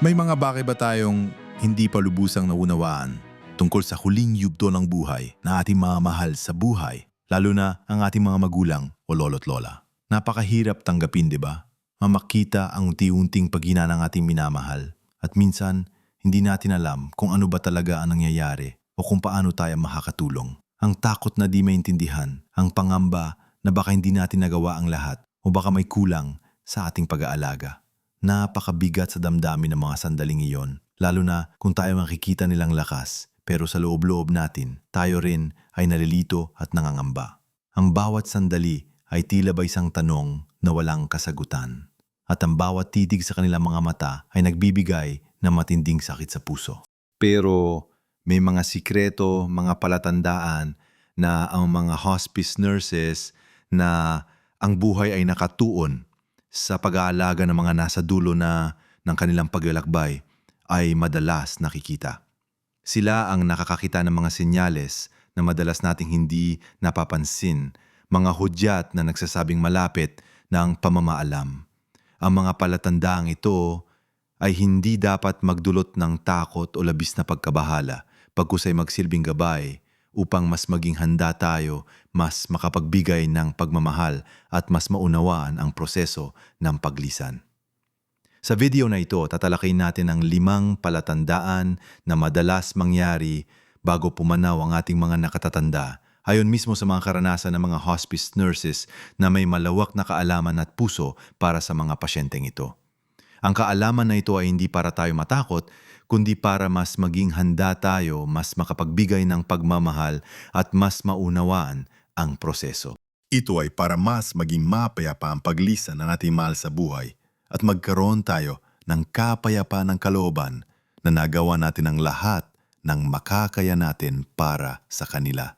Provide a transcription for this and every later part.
May mga bagay ba tayong hindi pa lubusang naunawaan tungkol sa huling yugto ng buhay na ating mga mahal sa buhay, lalo na ang ating mga magulang o lolo't lola? Napakahirap tanggapin, di ba? Mamakita ang unti-unting paghina ng ating minamahal at minsan hindi natin alam kung ano ba talaga ang nangyayari o kung paano tayo makakatulong. Ang takot na di maintindihan, ang pangamba na baka hindi natin nagawa ang lahat o baka may kulang sa ating pag-aalaga. Napakabigat sa damdamin ng mga sandaling iyon, lalo na kung tayo makikita nilang lakas, pero sa loob-loob natin, tayo rin ay nalilito at nangangamba. Ang bawat sandali ay tila ba isang tanong na walang kasagutan. At ang bawat titig sa kanilang mga mata ay nagbibigay ng matinding sakit sa puso. Pero may mga sikreto, mga palatandaan na ang mga hospice nurses na ang buhay ay nakatuon sa pag-aalaga ng mga nasa dulo na ng kanilang paglalakbay ay madalas nakikita. Sila ang nakakakita ng mga senyales na madalas nating hindi napapansin, mga hudyat na nagsasabing malapit ng pamamaalam. Ang mga palatandaang ito ay hindi dapat magdulot ng takot o labis na pagkabahala pagkusay magsilbing gabay upang mas maging handa tayo, mas makapagbigay ng pagmamahal at mas maunawaan ang proseso ng paglisan. Sa video na ito, tatalakay natin ang limang palatandaan na madalas mangyari bago pumanaw ang ating mga nakatatanda ayon mismo sa mga karanasan ng mga hospice nurses na may malawak na kaalaman at puso para sa mga pasyenteng ito. Ang kaalaman na ito ay hindi para tayo matakot, kundi para mas maging handa tayo, mas makapagbigay ng pagmamahal at mas maunawaan ang proseso. Ito ay para mas maging mapayapa ang paglisan ng ating mahal sa buhay at magkaroon tayo ng kapayapa ng kalooban na nagawa natin ang lahat ng makakaya natin para sa kanila.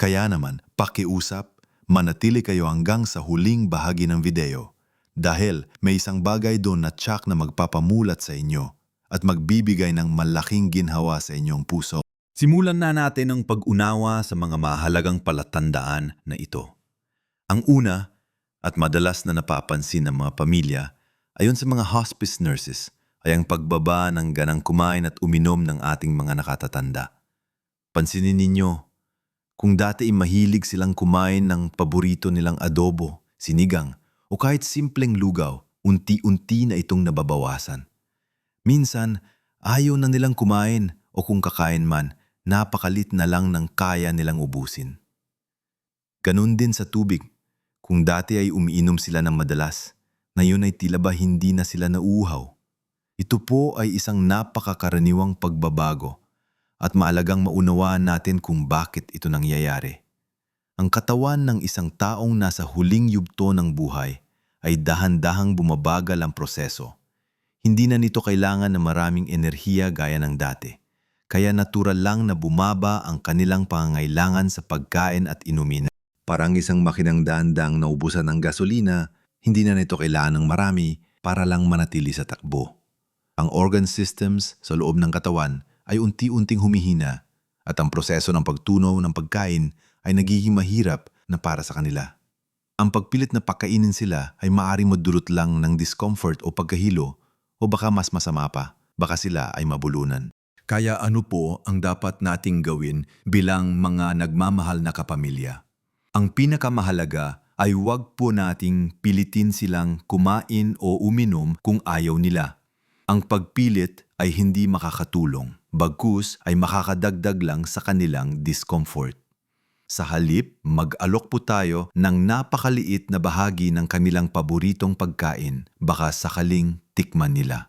Kaya naman, pakiusap, manatili kayo hanggang sa huling bahagi ng video dahil may isang bagay doon na tsak na magpapamulat sa inyo at magbibigay ng malaking ginhawa sa inyong puso. Simulan na natin ang pag-unawa sa mga mahalagang palatandaan na ito. Ang una, at madalas na napapansin ng mga pamilya, ayon sa mga hospice nurses, ay ang pagbaba ng ganang kumain at uminom ng ating mga nakatatanda. Pansinin ninyo, kung dati mahilig silang kumain ng paborito nilang adobo, sinigang, o kahit simpleng lugaw, unti-unti na itong nababawasan. Minsan, ayaw na nilang kumain o kung kakain man, napakalit na lang ng kaya nilang ubusin. Ganun din sa tubig. Kung dati ay umiinom sila ng madalas, ngayon ay tila ba hindi na sila nauuhaw. Ito po ay isang napakakaraniwang pagbabago at maalagang maunawaan natin kung bakit ito nangyayari. Ang katawan ng isang taong nasa huling yugto ng buhay ay dahan-dahang bumabagal ang proseso. Hindi na nito kailangan ng maraming enerhiya gaya ng dati. Kaya natural lang na bumaba ang kanilang pangangailangan sa pagkain at inumin. Parang isang makinang dahan-dahang naubusan ng gasolina, hindi na nito kailangan ng marami para lang manatili sa takbo. Ang organ systems sa loob ng katawan ay unti-unting humihina at ang proseso ng pagtunaw ng pagkain ay nagiging mahirap na para sa kanila. Ang pagpilit na pakainin sila ay maaaring madulot lang ng discomfort o pagkahilo o baka mas masama pa, baka sila ay mabulunan. Kaya ano po ang dapat nating gawin bilang mga nagmamahal na kapamilya? Ang pinakamahalaga ay huwag po nating pilitin silang kumain o uminom kung ayaw nila. Ang pagpilit ay hindi makakatulong, bagkus ay makakadagdag lang sa kanilang discomfort. Sa halip, mag-alok po tayo ng napakaliit na bahagi ng kanilang paboritong pagkain, baka sakaling tikman nila.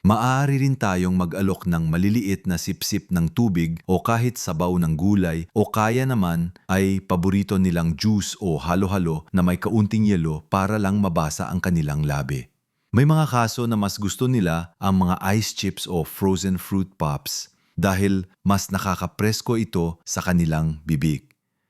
Maaari rin tayong mag-alok ng maliliit na sipsip ng tubig o kahit sabaw ng gulay o kaya naman ay paborito nilang juice o halo-halo na may kaunting yelo para lang mabasa ang kanilang labi. May mga kaso na mas gusto nila ang mga ice chips o frozen fruit pops dahil mas nakakapresko ito sa kanilang bibig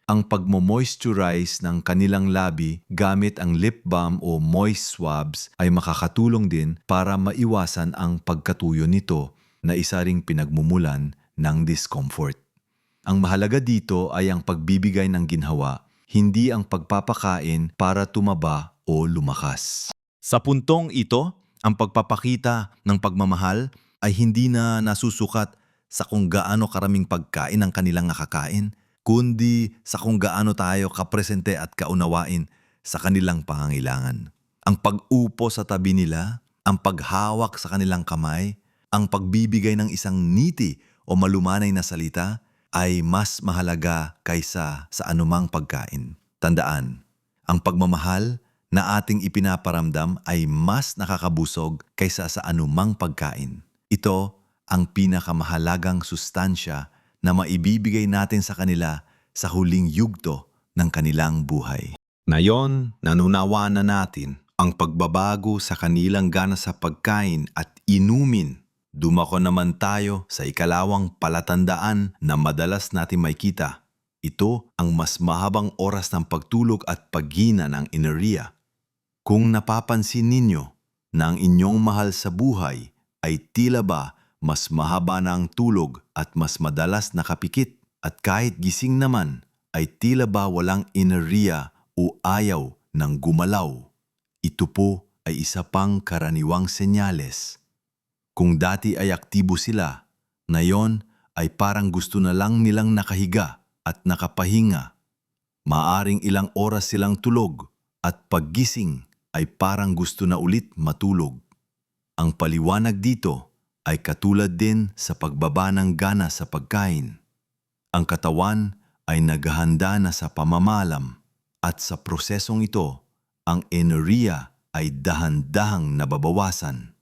ang pagmo-moisturize ng kanilang labi gamit ang lip balm o moist swabs ay makakatulong din para maiwasan ang pagkatuyo nito na isa ring pinagmumulan ng discomfort. Ang mahalaga dito ay ang pagbibigay ng ginhawa, hindi ang pagpapakain para tumaba o lumakas. Sa puntong ito, Ang pagpapakita ng pagmamahal ay hindi na nasusukat sa kung gaano karaming pagkain ang kanilang nakakain, kundi sa kung gaano tayo kapresente at kaunawain sa kanilang pangangailangan. Ang pag-upo sa tabi nila, ang paghawak sa kanilang kamay, ang pagbibigay ng isang niti o malumanay na salita ay mas mahalaga kaysa sa anumang pagkain. Tandaan, ang pagmamahal na ating ipinaparamdam ay mas nakakabusog kaysa sa anumang pagkain. Ito ang pinakamahalagang sustansya na maibibigay natin sa kanila sa huling yugto ng kanilang buhay. Ngayon, nanunawa na natin ang pagbabago sa kanilang gana sa pagkain at inumin. Dumako naman tayo sa ikalawang palatandaan na madalas natin makita. Ito ang mas mahabang oras ng pagtulog at paghina ng enerhiya. Kung napapansin ninyo na ang inyong mahal sa buhay ay tila ba mas mahaba na ang tulog at mas madalas nakapikit at kahit gising naman ay tila ba walang enerhiya o ayaw ng gumalaw. Ito po ay isa pang karaniwang senyales. Kung dati ay aktibo sila, ngayon ay parang gusto na lang nilang nakahiga at nakapahinga. Maaring ilang oras silang tulog at paggising ay parang gusto na ulit matulog. Ang paliwanag dito ay katulad din sa pagbaba ng gana sa pagkain. Ang katawan ay naghahanda na sa pamamalam at sa prosesong ito, ang enerhiya ay dahan-dahang nababawasan.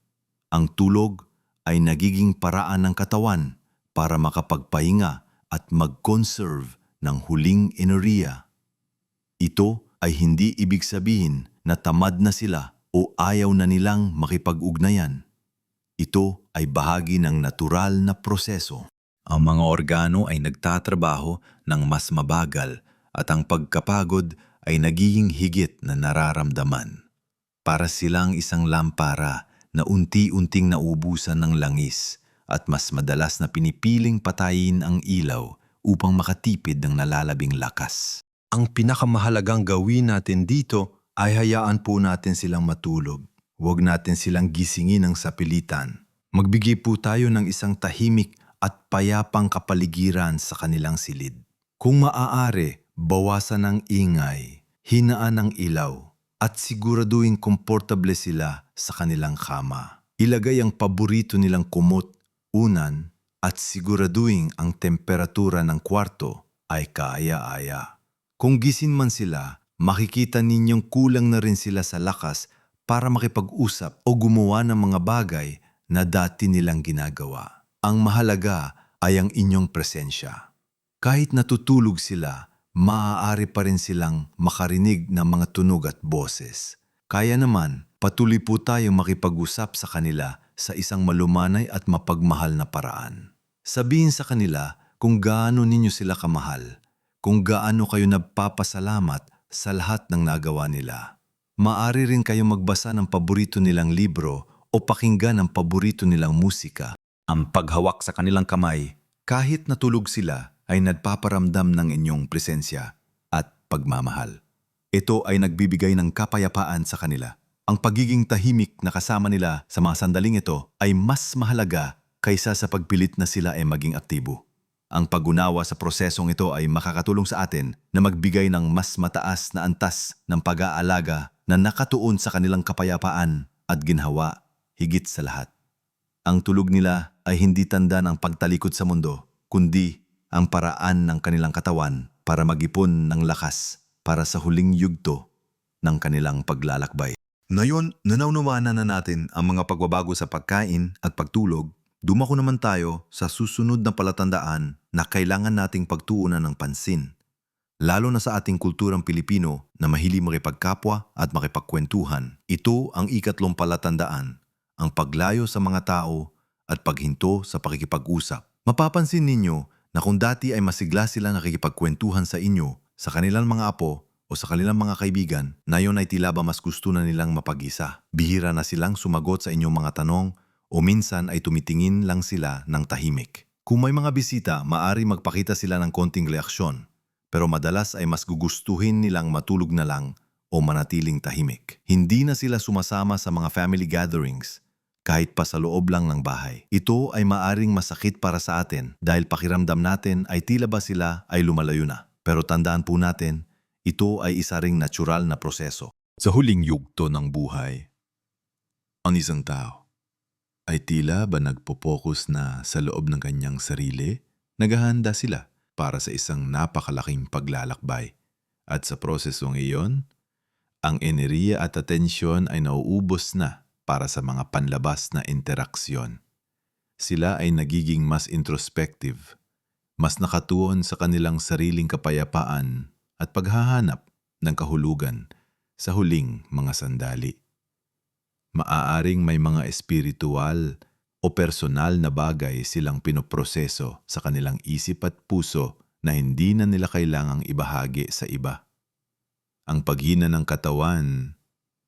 Ang tulog ay nagiging paraan ng katawan para makapagpahinga at mag-conserve ng huling enerhiya. Ito ay hindi ibig sabihin na tamad na sila o ayaw na nilang makipag-ugnayan. Ito ay bahagi ng natural na proseso. Ang mga organo ay nagtatrabaho ng mas mabagal at ang pagkapagod ay nagiging higit na nararamdaman. Para silang isang lampara na unti-unting naubusan ng langis at mas madalas na pinipiling patayin ang ilaw upang makatipid ng nalalabing lakas. Ang pinakamahalagang gawin natin dito ay hayaan po natin silang matulog. Huwag natin silang gisingin ng sapilitan. Magbigay po tayo ng isang tahimik at payapang kapaligiran sa kanilang silid. Kung maaari, bawasan ng ingay, hinaan ng ilaw, at siguraduhin komportable sila sa kanilang kama. Ilagay ang paborito nilang kumot, unan, at siguraduhin ang temperatura ng kwarto ay kaaya-aya. Kung gisin man sila, makikita ninyong kulang na rin sila sa lakas para makipag-usap o gumawa ng mga bagay na dati nilang ginagawa. Ang mahalaga ay ang inyong presensya. Kahit natutulog sila, maaari pa rin silang makarinig ng mga tunog at boses. Kaya naman, patuloy po tayong makipag-usap sa kanila sa isang malumanay at mapagmahal na paraan. Sabihin sa kanila kung gaano ninyo sila kamahal, kung gaano kayo nagpapasalamat sa lahat ng nagawa nila. Maari rin kayong magbasa ng paborito nilang libro o pakinggan ang paborito nilang musika. Ang paghawak sa kanilang kamay, kahit natulog sila, ay nagpaparamdam ng inyong presensya at pagmamahal. Ito ay nagbibigay ng kapayapaan sa kanila. Ang pagiging tahimik na kasama nila sa mga sandaling ito ay mas mahalaga kaysa sa pagpilit na sila ay maging aktibo. Ang pagunawa sa prosesong ito ay makakatulong sa atin na magbigay ng mas mataas na antas ng pag-aalaga na nakatuon sa kanilang kapayapaan at ginhawa higit sa lahat. Ang tulog nila ay hindi tanda ng pagtalikod sa mundo, kundi ang paraan ng kanilang katawan para magipon ng lakas para sa huling yugto ng kanilang paglalakbay. Ngayon, nanaunawanan na natin ang mga pagbabago sa pagkain at pagtulog. Dumako naman tayo sa susunod na palatandaan na kailangan nating pagtuunan ng pansin. Lalo na sa ating kulturang Pilipino na mahilig makipagkapwa at makipagkwentuhan. Ito ang ikatlong palatandaan, ang paglayo sa mga tao at paghinto sa pakikipag-usap. Mapapansin ninyo na kung dati ay masigla sila nakikipagkwentuhan sa inyo, sa kanilang mga apo o sa kanilang mga kaibigan, na yun ay tila ba mas gusto na nilang mapag-isa. Bihira na silang sumagot sa inyong mga tanong o minsan ay tumitingin lang sila ng tahimik. Kung may mga bisita, maari magpakita sila ng konting reaksyon, pero madalas ay mas gugustuhin nilang matulog na lang o manatiling tahimik. Hindi na sila sumasama sa mga family gatherings kahit pa sa loob lang ng bahay. Ito ay maaring masakit para sa atin dahil pakiramdam natin ay tila ba sila ay lumalayo na. Pero tandaan po natin, ito ay isa ring natural na proseso. Sa huling yugto ng buhay, ang isang tao ay tila ba nagpo-focus na sa loob ng kanyang sarili? Naghahanda sila para sa isang napakalaking paglalakbay. At sa prosesong iyon, ang enerhiya at atensyon ay nauubos na para sa mga panlabas na interaksyon. Sila ay nagiging mas introspective, mas nakatuon sa kanilang sariling kapayapaan at paghahanap ng kahulugan sa huling mga sandali. Maaaring may mga espiritual o personal na bagay silang pinoproseso sa kanilang isip at puso na hindi na nila kailangang ibahagi sa iba. Ang paghina ng katawan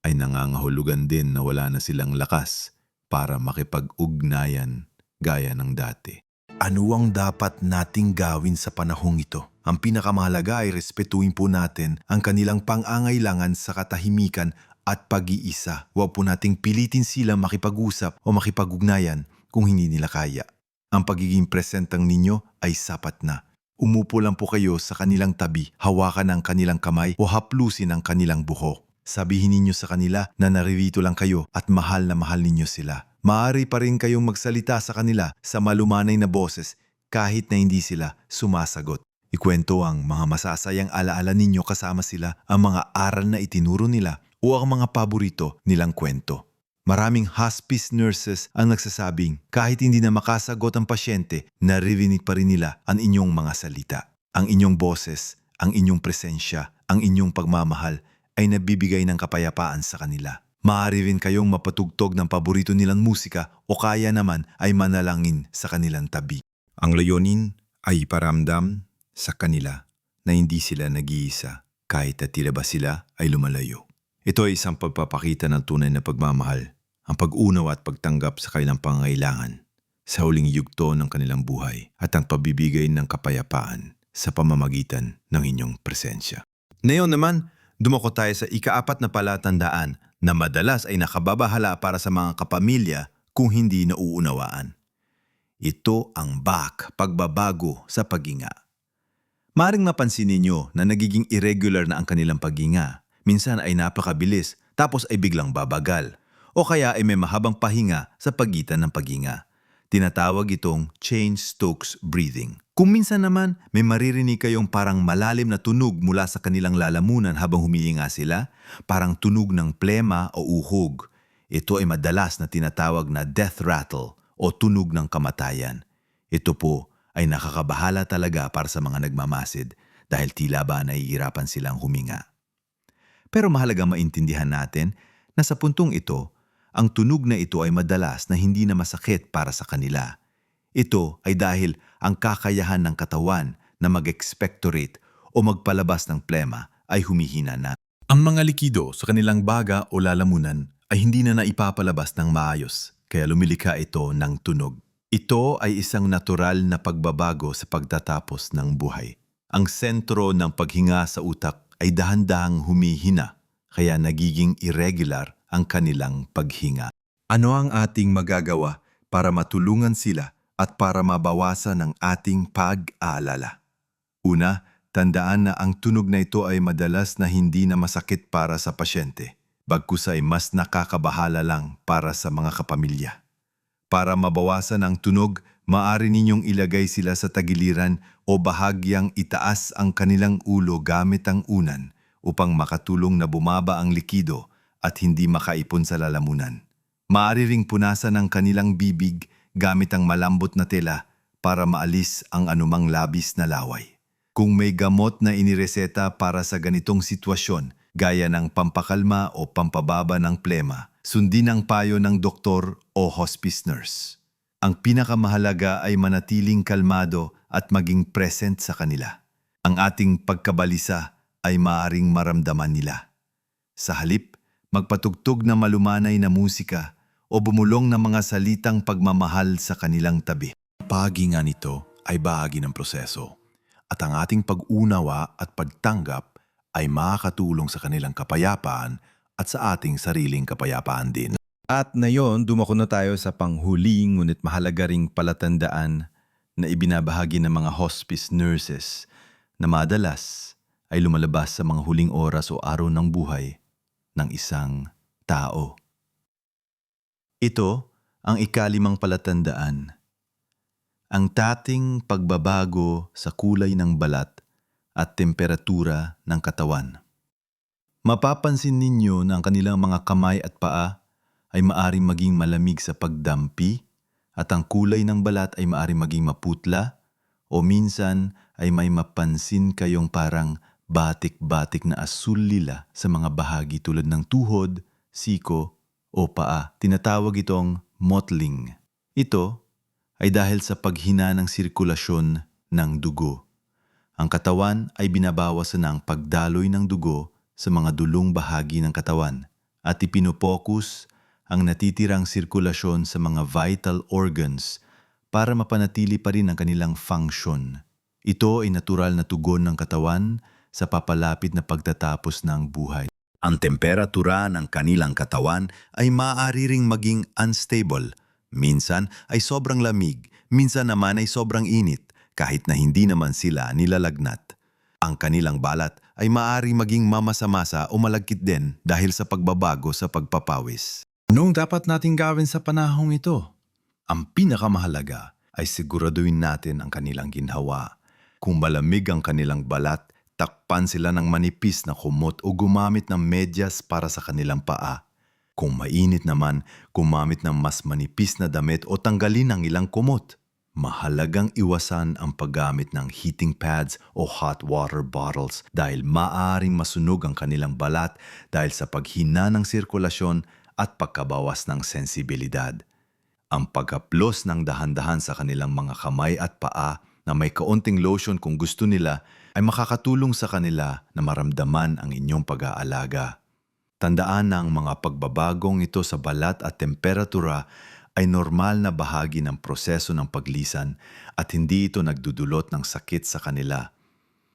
ay nangangahulugan din na wala na silang lakas para makipag-ugnayan gaya ng dati. Ano ang dapat nating gawin sa panahong ito? Ang pinakamahalaga ay respetuhin po natin ang kanilang pangangailangan sa katahimikan at pag-iisa. Huwag po nating pilitin silang makipag-usap o makipag-ugnayan kung hindi nila kaya. Ang pagiging presentang ninyo ay sapat na. Umupo lang po kayo sa kanilang tabi, hawakan ang kanilang kamay o haplusin ang kanilang buho. Sabihin ninyo sa kanila na naririto lang kayo at mahal na mahal ninyo sila. Maaari pa rin kayong magsalita sa kanila sa malumanay na boses kahit na hindi sila sumasagot. Ikwento ang mga masasayang alaala ninyo kasama sila, ang mga aral na itinuro nila o ang mga paborito nilang kwento. Maraming hospice nurses ang nagsasabing kahit hindi na makasagot ang pasyente, naririnig pa rin nila ang inyong mga salita. Ang inyong boses, ang inyong presensya, ang inyong pagmamahal ay nabibigay ng kapayapaan sa kanila. Maaari rin kayong mapatugtog ng paborito nilang musika o kaya naman ay manalangin sa kanilang tabi. Ang layunin ay iparamdam sa kanila na hindi sila nag-iisa kahit at tila ba sila ay lumalayo. Ito ay isang pagpapakita ng tunay na pagmamahal, ang pag-unawa at pagtanggap sa kanilang pangangailangan sa huling yugto ng kanilang buhay at ang pabibigay ng kapayapaan sa pamamagitan ng inyong presensya. Ngayon naman, dumako tayo sa ikaapat na palatandaan na madalas ay nakababahala para sa mga kapamilya kung hindi nauunawaan. Ito ang back, pagbabago sa paghinga. Maring mapansin ninyo na nagiging irregular na ang kanilang paghinga. Minsan ay napakabilis tapos ay biglang babagal. O kaya ay may mahabang pahinga sa pagitan ng paghinga. Tinatawag itong Cheyne-Stokes breathing. Kung minsan naman may maririnig kayong parang malalim na tunog mula sa kanilang lalamunan habang humihinga sila, parang tunog ng plema o uhog. Ito ay madalas na tinatawag na death rattle o tunog ng kamatayan. Ito po ay nakakabahala talaga para sa mga nagmamasid dahil tila ba nahihirapan silang huminga. Pero mahalaga maintindihan natin na sa puntong ito, ang tunog na ito ay madalas na hindi na masakit para sa kanila. Ito ay dahil ang kakayahan ng katawan na mag-expectorate o magpalabas ng plema ay humihina na. Ang mga likido sa kanilang baga o lalamunan ay hindi na naipapalabas ng maayos, kaya lumilika ito ng tunog. Ito ay isang natural na pagbabago sa pagtatapos ng buhay. Ang sentro ng paghinga sa utak ay dahan-dahang humihina, kaya nagiging irregular ang kanilang paghinga. Ano ang ating magagawa para matulungan sila at para mabawasan ang ating pag-aalala? Una, tandaan na ang tunog na ito ay madalas na hindi na masakit para sa pasyente, bagkus ay mas nakakabahala lang para sa mga kapamilya. Para mabawasan ang tunog, maaari ninyong ilagay sila sa tagiliran o bahagyang itaas ang kanilang ulo gamit ang unan upang makatulong na bumaba ang likido at hindi makaipon sa lalamunan. Maaari ring punasan ang kanilang bibig gamit ang malambot na tela para maalis ang anumang labis na laway. Kung may gamot na inireseta para sa ganitong sitwasyon, gaya ng pampakalma o pampababa ng plema, sundin ang payo ng doktor o hospice nurse. Ang pinakamahalaga ay manatiling kalmado at maging present sa kanila. Ang ating pagkabalisa ay maaring maramdaman nila. Sa halip, magpatugtog na malumanay na musika o bumulong ng mga salitang pagmamahal sa kanilang tabi. Paginga nito ay bahagi ng proseso at ang ating pag-unawa at pagtanggap ay makakatulong sa kanilang kapayapaan at sa ating sariling kapayapaan din. At ngayon, dumako na tayo sa panghuling ngunit mahalaga ring palatandaan na ibinabahagi ng mga hospice nurses na madalas ay lumalabas sa mga huling oras o araw ng buhay ng isang tao. Ito ang ikalimang palatandaan. Ang tating pagbabago sa kulay ng balat at temperatura ng katawan. Mapapansin ninyo na ang kanilang mga kamay at paa ay maaring maging malamig sa pagdampi at ang kulay ng balat ay maaring maging maputla o minsan ay may mapansin kayong parang batik-batik na asul lila sa mga bahagi tulad ng tuhod, siko o paa. Tinatawag itong mottling. Ito ay dahil sa paghina ng sirkulasyon ng dugo. Ang katawan ay binabawasan ng pagdaloy ng dugo sa mga dulong bahagi ng katawan at ipinopokus ang natitirang sirkulasyon sa mga vital organs para mapanatili pa rin ang kanilang function. Ito ay natural na tugon ng katawan sa papalapit na pagtatapos ng buhay. Ang temperatura ng kanilang katawan ay maaari ring maging unstable. Minsan ay sobrang lamig, minsan naman ay sobrang init, kahit na hindi naman sila nilalagnat. Ang kanilang balat ay maaari maging mamasa-masa o malagkit din dahil sa pagbabago sa pagpapawis. Anong dapat nating gawin sa panahong ito? Ang pinakamahalaga ay siguraduhin natin ang kanilang ginhawa. Kung malamig ang kanilang balat, takpan sila ng manipis na kumot o gumamit ng medyas para sa kanilang paa. Kung mainit naman, gumamit ng mas manipis na damit o tanggalin ang ilang kumot. Mahalagang iwasan ang paggamit ng heating pads o hot water bottles dahil maaring masunog ang kanilang balat dahil sa paghina ng sirkulasyon at pagkabawas ng sensibilidad. Ang pagkaplos ng dahan-dahan sa kanilang mga kamay at paa na may kaunting lotion kung gusto nila ay makakatulong sa kanila na maramdaman ang inyong pag-aalaga. Tandaan na ang mga pagbabagong ito sa balat at temperatura ay normal na bahagi ng proseso ng paglisan at hindi ito nagdudulot ng sakit sa kanila.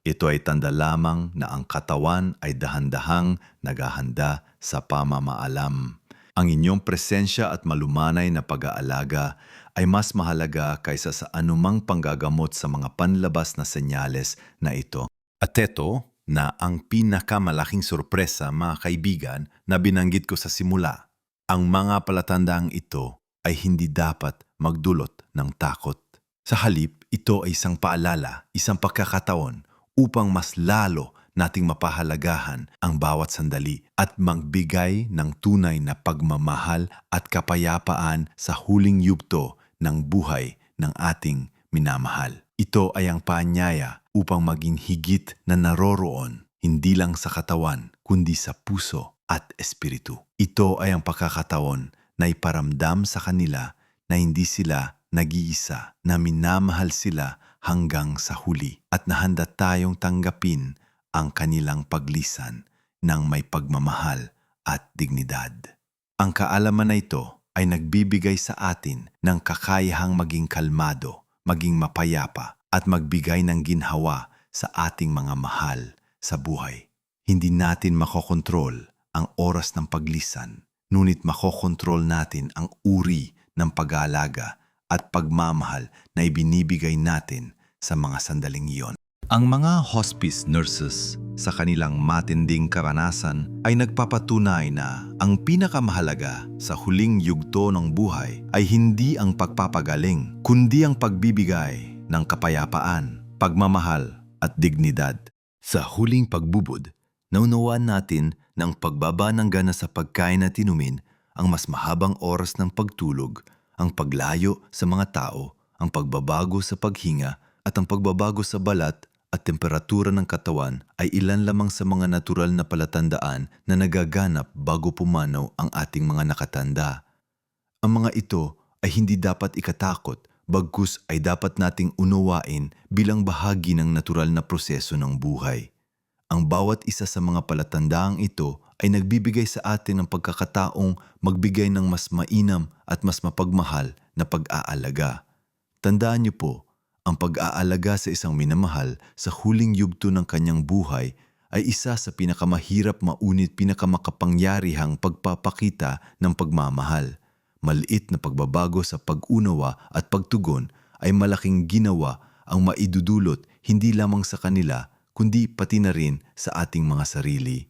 Ito ay tanda lamang na ang katawan ay dahan-dahang naghahanda sa pamamaalam. Ang inyong presensya at malumanay na pag-aalaga ay mas mahalaga kaysa sa anumang panggagamot sa mga panlabas na senyales na ito. At ito na ang pinakamalaking sorpresa mga kaibigan na binanggit ko sa simula. Ang mga palatandaang ito ay hindi dapat magdulot ng takot. Sa halip, ito ay isang paalala, isang pagkakataon upang mas lalo nating mapahalagahan ang bawat sandali at magbigay ng tunay na pagmamahal at kapayapaan sa huling yugto ng buhay ng ating minamahal. Ito ay ang paanyaya upang maging higit na naroroon hindi lang sa katawan kundi sa puso at espiritu. Ito ay ang pagkakataon na iparamdam sa kanila na hindi sila nag-iisa, na minamahal sila hanggang sa huli at nahanda tayong tanggapin ang kanilang paglisan ng may pagmamahal at dignidad. Ang kaalaman na ito ay nagbibigay sa atin ng kakayahang maging kalmado, maging mapayapa at magbigay ng ginhawa sa ating mga mahal sa buhay. Hindi natin makokontrol ang oras ng paglisan, ngunit makokontrol natin ang uri ng pag-aalaga at pagmamahal na ibinibigay natin sa mga sandaling iyon. Ang mga hospice nurses sa kanilang matinding karanasan ay nagpapatunay na ang pinakamahalaga sa huling yugto ng buhay ay hindi ang pagpapagaling, kundi ang pagbibigay ng kapayapaan, pagmamahal at dignidad. Sa huling pagbubod, naunawaan natin na pagbaba ng gana sa pagkain at inumin, ang mas mahabang oras ng pagtulog, ang paglayo sa mga tao, ang pagbabago sa paghinga at ang pagbabago sa balat at temperatura ng katawan ay ilan lamang sa mga natural na palatandaan na nagaganap bago pumanaw ang ating mga nakatanda. Ang mga ito ay hindi dapat ikatakot, bagkus ay dapat nating unawain bilang bahagi ng natural na proseso ng buhay. Ang bawat isa sa mga palatandaang ito ay nagbibigay sa atin ng pagkakataong magbigay ng mas mainam at mas mapagmahal na pag-aalaga. Tandaan niyo po, ang pag-aalaga sa isang minamahal sa huling yugto ng kanyang buhay ay isa sa pinakamahirap maunit pinakamakapangyarihang pagpapakita ng pagmamahal. Maliit na pagbabago sa pag-unawa at pagtugon ay malaking ginawa ang maidudulot hindi lamang sa kanila kundi pati na rin sa ating mga sarili.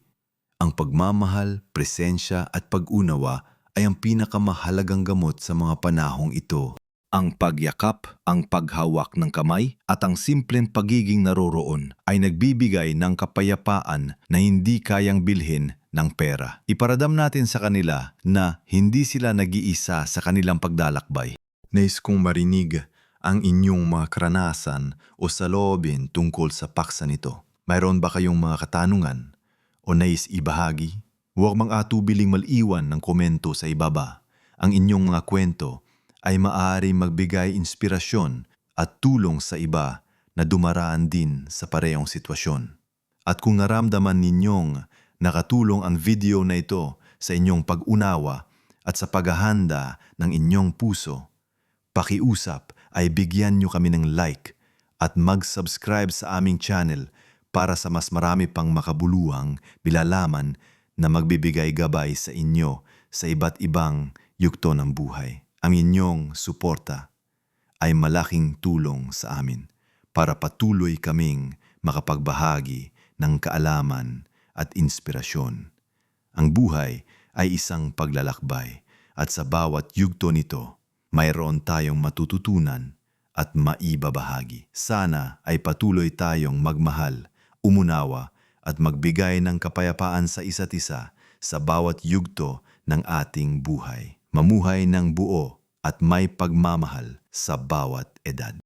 Ang pagmamahal, presensya at pag-unawa ay ang pinakamahalagang gamot sa mga panahong ito. Ang pagyakap, ang paghawak ng kamay at ang simpleng pagiging naroroon ay nagbibigay ng kapayapaan na hindi kayang bilhin ng pera. Iparadam natin sa kanila na hindi sila nag-iisa sa kanilang paglalakbay. Nais kong marinig ang inyong mga karanasan o saloobin tungkol sa paksa nito. Mayroon ba kayong mga katanungan o nais ibahagi? Huwag mang atubiling maliwan ng komento sa ibaba. Ang inyong mga kwento ay maaari magbigay inspirasyon at tulong sa iba na dumaraan din sa parehong sitwasyon. At kung naramdaman ninyong nakatulong ang video na ito sa inyong pag-unawa at sa paghahanda ng inyong puso, pakiusap ay bigyan nyo kami ng like at mag-subscribe sa aming channel para sa mas marami pang makabuluhang bilalaman na magbibigay gabay sa inyo sa iba't ibang yugto ng buhay. Ang inyong suporta ay malaking tulong sa amin para patuloy kaming makapagbahagi ng kaalaman at inspirasyon. Ang buhay ay isang paglalakbay at sa bawat yugto nito, mayroon tayong matututunan at maibabahagi. Sana ay patuloy tayong magmahal, umunawa at magbigay ng kapayapaan sa isa't isa sa bawat yugto ng ating buhay. Mamuhay ng buo at may pagmamahal sa bawat edad.